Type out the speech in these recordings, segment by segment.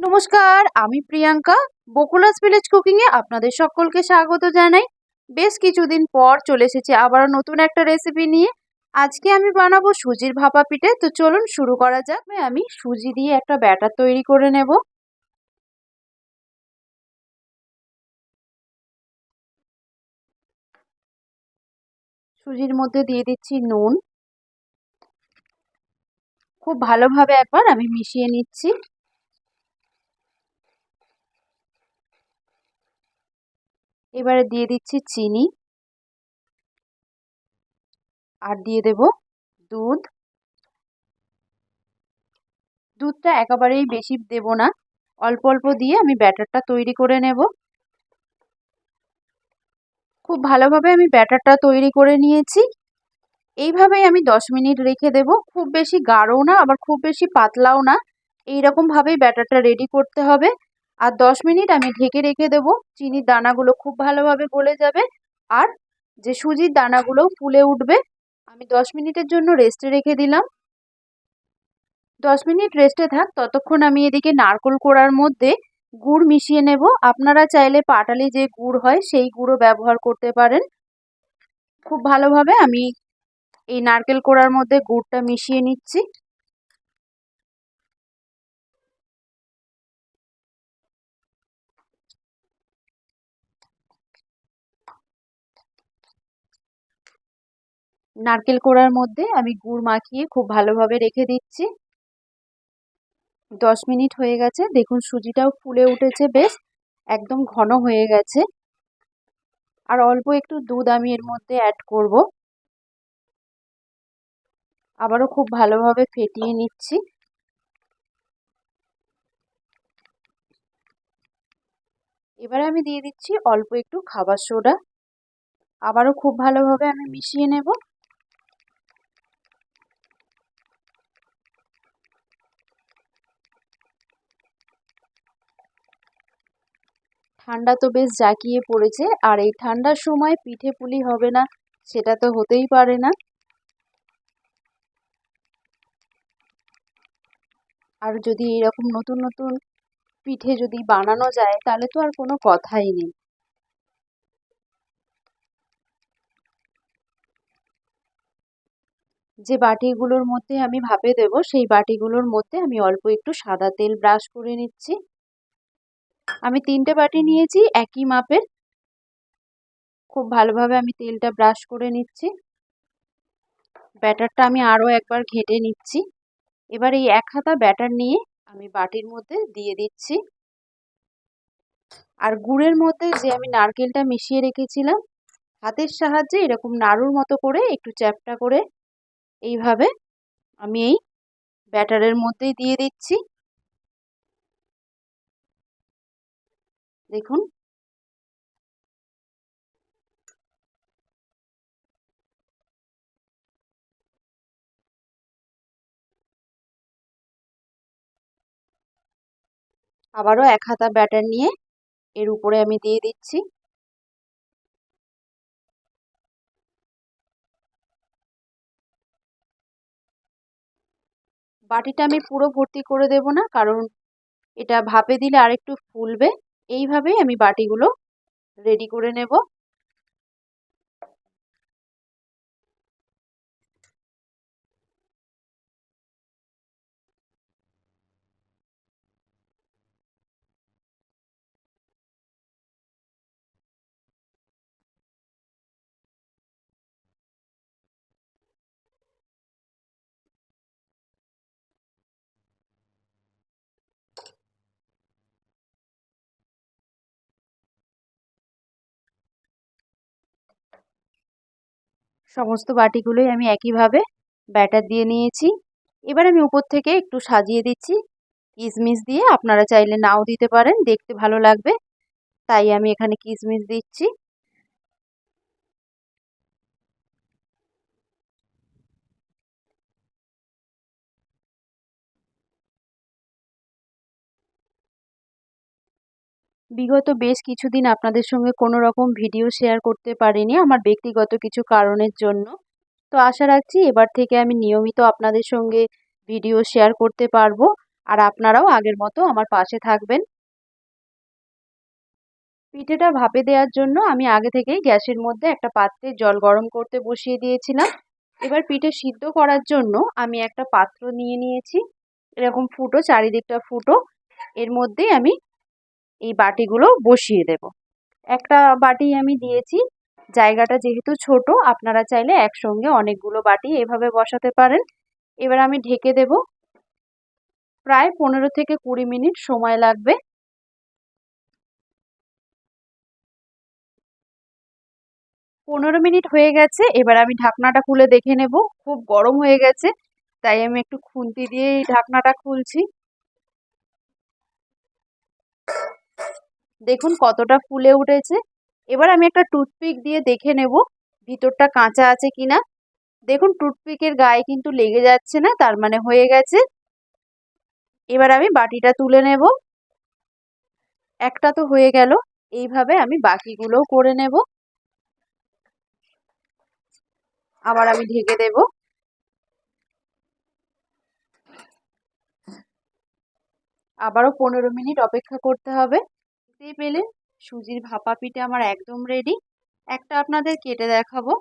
নমস্কার, আমি প্রিয়াঙ্কা। বকুলাস ভিলেজ কুকিংয়ে আপনাদের সকলকে স্বাগত জানাই। বেশ কিছুদিন পর চলে এসেছি আবারও নতুন একটা রেসিপি নিয়ে। আজকে আমি বানাবো সুজির ভাপা পিঠে। তো চলুন শুরু করা যাক। আমি সুজি দিয়ে একটা ব্যাটার তৈরি করে নেব। সুজির মধ্যে দিয়ে দিচ্ছি নুন। খুব ভালোভাবে একবার আমি মিশিয়ে নিচ্ছি। এবারে দিয়ে দিচ্ছি চিনি। আর দিয়ে দেব দুধ। দুধটা একেবারেই বেশি দেব না। অল্প অল্প দিয়ে আমি ব্যাটারটা তৈরি করে নেব। খুব ভালোভাবে আমি ব্যাটারটা তৈরি করে নিয়েছি। এইভাবেই আমি দশ মিনিট রেখে দেব। খুব বেশি গাঢ়ও না, আবার খুব বেশি পাতলাও না। এইরকমভাবেই ব্যাটারটা রেডি করতে হবে। আর দশ মিনিট আমি ঢেকে রেখে দেব। চিনির দানাগুলো খুব ভালোভাবে গলে যাবে আর যে সুজির দানাগুলো ফুলে উঠবে, আমি দশ মিনিটের জন্য রেস্টে রেখে দিলাম। দশ মিনিট রেস্টে থাক, ততক্ষণ আমি এদিকে নারকোল কোড়ার মধ্যে গুড় মিশিয়ে নেব। আপনারা চাইলে পাটালি যে গুড় হয়, সেই গুঁড়ো ব্যবহার করতে পারেন। খুব ভালোভাবে আমি এই নারকেল কোড়ার মধ্যে গুড়টা মিশিয়ে নিচ্ছি। নারকেল কোড়ার মধ্যে আমি গুড় মাখিয়ে খুব ভালোভাবে রেখে দিচ্ছি। দশ মিনিট হয়ে গেছে। দেখুন সুজিটাও ফুলে উঠেছে বেশ, একদম ঘন হয়ে গেছে। আর অল্প একটু দুধ আমি এর মধ্যে অ্যাড করব। আবারও খুব ভালোভাবে ফেটিয়ে নিচ্ছি। এবারে আমি দিয়ে দিচ্ছি অল্প একটু খাবার সোডা। আবারও খুব ভালোভাবে আমি মিশিয়ে নেব। ঠান্ডা তো বেশ জাঁকিয়ে পড়েছে, আর এই ঠান্ডার সময় পিঠে পুলি হবে না, সেটা তো হতেই পারে না। আর যদি এরকম নতুন নতুন পিঠে যদি বানানো যায়, তাহলে তো আর কোনো কথাই নেই। যে বাটিগুলোর মধ্যে আমি ভাপে দেব, সেই বাটিগুলোর মধ্যে আমি অল্প একটু সাদা তেল ব্রাশ করে নিচ্ছি। আমি তিনটে বাটি নিয়েছি, একই মাপের। খুব ভালোভাবে আমি তেলটা ব্রাশ করে নিচ্ছি। ব্যাটারটা আমি আরও একবার ঘেটে নিচ্ছি। এবার এই এক হাতা ব্যাটার নিয়ে আমি বাটির মধ্যে দিয়ে দিচ্ছি। আর গুড়ের মধ্যে যে আমি নারকেলটা মিশিয়ে রেখেছিলাম, হাতের সাহায্যে এরকম নাড়ুর মতো করে একটু চ্যাপটা করে এইভাবে আমি এই ব্যাটারের মধ্যেই দিয়ে দিচ্ছি। দেখুন। আবারও এক হাতা ব্যাটার নিয়ে এর উপরে আমি দিয়ে দিচ্ছি। বাটিটা আমি পুরো ভর্তি করে দেব না, কারণ এটা ভাপে দিলে আরেকটু ফুলবে। এইভাবেই আমি বাটিগুলো রেডি করে নেব। সমস্ত বাটিগুলোই আমি একইভাবে ব্যাটার দিয়ে নিয়েছি। এবার আমি উপর থেকে একটু সাজিয়ে দিচ্ছি। কিশমিশ দিয়ে আপনারা চাইলে নাও দিতে পারেন, দেখতে ভালো লাগবে। তাই আমি এখানে কিশমিশ দিচ্ছি। বিগত বেশ কিছুদিন আপনাদের সঙ্গে কোনো রকম ভিডিও শেয়ার করতে পারিনি আমার ব্যক্তিগত কিছু কারণের জন্য। তো আশা রাখছি এবার থেকে আমি নিয়মিত আপনাদের সঙ্গে ভিডিও শেয়ার করতে পারব আর আপনারাও আগের মতো আমার পাশে থাকবেন। পিঠেটা ভাপে দেওয়ার জন্য আমি আগে থেকেই গ্যাসের মধ্যে একটা পাত্রে জল গরম করতে বসিয়ে দিয়েছিলাম। এবার পিঠে সিদ্ধ করার জন্য আমি একটা পাত্র নিয়ে নিয়েছি। এরকম ফুটো, চারিদিকটা ফুটো। এর মধ্যেই আমি এই বাটিগুলো বসিয়ে দেব। একটা বাটি আমি দিয়েছি। জায়গাটা যেহেতু ছোট, আপনারা চাইলে একসঙ্গে অনেকগুলো বাটি এভাবে বসাতে পারেন। এবার আমি ঢেকে দেব। প্রায় পনেরো থেকে কুড়ি মিনিট সময় লাগবে। পনেরো মিনিট হয়ে গেছে, এবার আমি ঢাকনাটা খুলে দেখে নেব। খুব গরম হয়ে গেছে, তাই আমি একটু খুন্তি দিয়ে ঢাকনাটা খুলছি। দেখুন কতটা ফুলে উঠেছে। এবার আমি একটা টুথপিক দিয়ে দেখে নেব ভিতরটা কাঁচা আছে কিনা। দেখুন টুথপিকের গায়ে কিন্তু লেগে যাচ্ছে না, তার মানে হয়ে গেছে। এবার আমি বাটিটা তুলে নেব। একটা তো হয়ে গেল, এইভাবে আমি বাকিগুলোও করে নেব। আবার আমি ঢেকে দেব। আবারও পনেরো মিনিট অপেক্ষা করতে হবে। দেখতেই পেলেন সুজির ভাপা পিঠে আমার একদম রেডি একটা আপনাদের কেটে দেখাবো।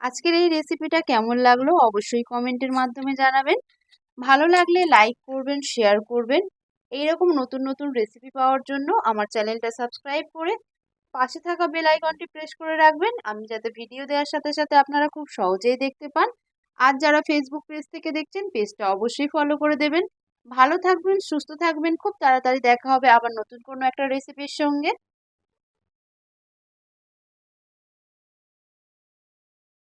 আজকের এই রেসিপিটা কেমন লাগল অবশ্যই কমেন্টের মাধ্যমে জানাবেন। ভালো লাগলে লাইক করবেন শেয়ার করবেন। এইরকম নতুন নতুন রেসিপি পাওয়ার জন্য আমার চ্যানেলটা সাবস্ক্রাইব করে পাশে থাকা বেল আইকনটি প্রেস করে রাখবেন। আমি যাতে ভিডিও দেওয়ার সাথে সাথে আপনারা খুব সহজেই দেখতে পান। আর যারা ফেসবুক পেজ থেকে দেখছেন পেজটা অবশ্যই ফলো করে দেবেন। ভালো থাকবেন সুস্থ থাকবেন। খুব তাড়াতাড়ি দেখা হবে আবার নতুন কোনো একটা রেসিপির সঙ্গে।